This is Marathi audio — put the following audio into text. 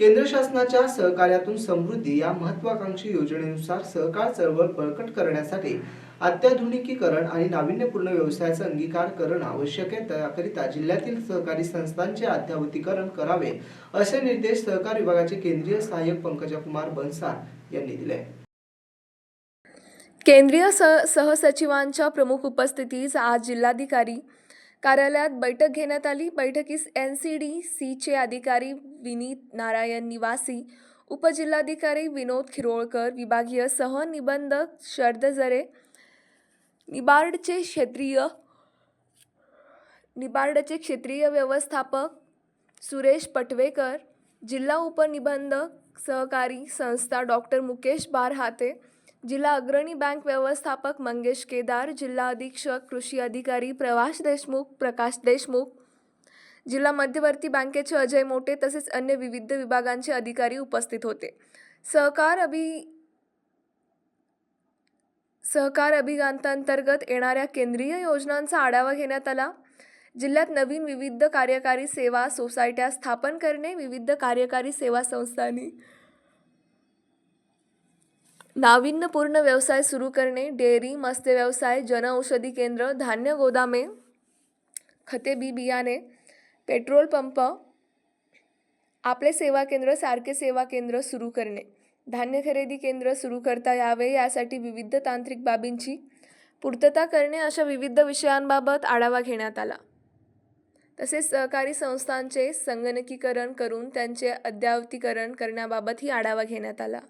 केंद्र शासनाच्या सहकार्यातून समृद्धी या महत्वाकांक्षी योजनेनुसार सहकार चळवळ बळकट करण्यासाठी अत्याधुनिकीकरण आणि नाविन्यपूर्ण व्यवसायाचा अंगीकार करणं आवश्यक आहे. त्याकरिता जिल्ह्यातील सहकारी संस्थांचे अद्यावतीकरण करावे असे निर्देश सहकार विभागाचे केंद्रीय सहाय्यक पंकजाकुमार बनसार यांनी दिले. केंद्रीय सह सहसचिवांच्या प्रमुख उपस्थितीत आज जिल्हाधिकारी कार्यालयात बैठक घेण्यात आली. बैठकीस एन सी डी सीचे अधिकारी विनीत नारायण निवासी उपजिल्हाधिकारी विनोद खिरोळकर विभागीय सहनिबंधक शरद जरे निबार्डचे क्षेत्रीय निबार्डचे क्षेत्रीय व्यवस्थापक सुरेश पटवेकर जिल्हा उपनिबंधक सहकारी संस्था डॉक्टर मुकेश बारहाते जिल्हा अग्रणी बँक व्यवस्थापक मंगेश केदार जिल्हा अधीक्षक कृषी अधिकारी प्रवास देशमुख प्रकाश देशमुख जिल्हा मध्यवर्ती बँकेचे अजय मोटे तसेच अन्य विविध विभागांचे अधिकारी उपस्थित होते. सहकार अभि सहकार अभियानांतर्गत येणाऱ्या केंद्रीय योजनांचा आढावा घेण्यात आला. जिल्ह्यात नवीन विविध कार्यकारी सेवा सोसायट्या स्थापन करणे विविध कार्यकारी सेवा संस्थांनी नाविन्यपूर्ण व्यवसाय सुरू करणे डेअरी मत्स्य व्यवसाय जनऔषधी केंद्र धान्य गोदामे खते बी बियाणे पेट्रोल पंप आपले सेवा केंद्र सारखे सेवा केंद्र सुरू करणे. धान्य खरेदी केंद्र सुरू करता यावे यासाठी विविध तांत्रिक बाबींची पूर्तता करणे अशा विविध विषयांबाबत आढावा घेण्यात आला. तसेच सहकारी संस्थांचे संगणकीकरण करून त्यांचे अद्यावतीकरण करण्याबाबतही आढावा घेण्यात आला.